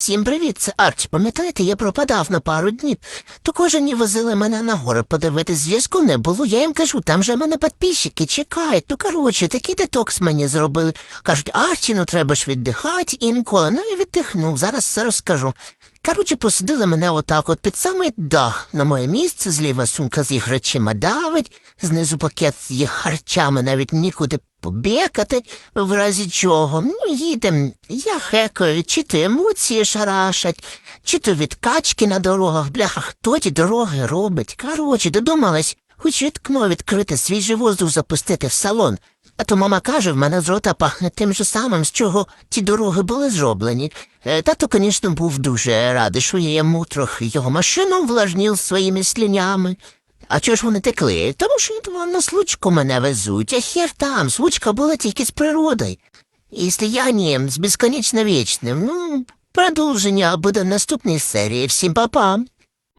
Всім привіт, це Арчі. Пам'ятаєте, я пропадав на пару днів. То кожені возили мене на гори подивитись, зв'язку не було. Я їм кажу, там же мене підписчики чекають. Ну, коротше, такий детокс мені зробили. Кажуть, Арчі, ну треба ж віддихати інколи. Ну і віддихнув, зараз все розкажу. Коротше, посадили мене отак от під самий дах на моє місце, зліва сумка з їх речима давить, знизу пакет з їх харчами навіть нікуди побекати, в разі чого. Ну, їдем, я хекаю, чи то емоції шарашать, чи то відкачки на дорогах, бляха, хто ті дороги робить. Коротше, додумалась, хоч вікно відкрити, свіжий воздух запустити в салон. А то мама каже, в мене з рота пахне тим же самим, з чого ті дороги були зроблені. Е, Тато, звісно, був дуже радий, що я йому трохи його машину влажнів своїми слінями. А чого ж вони текли? Тому що на случку мене везуть, а хер там, случка була тільки з природою. І сліянням з безконечно вічним. Ну, продовження буде в наступній серії. Всім па-па!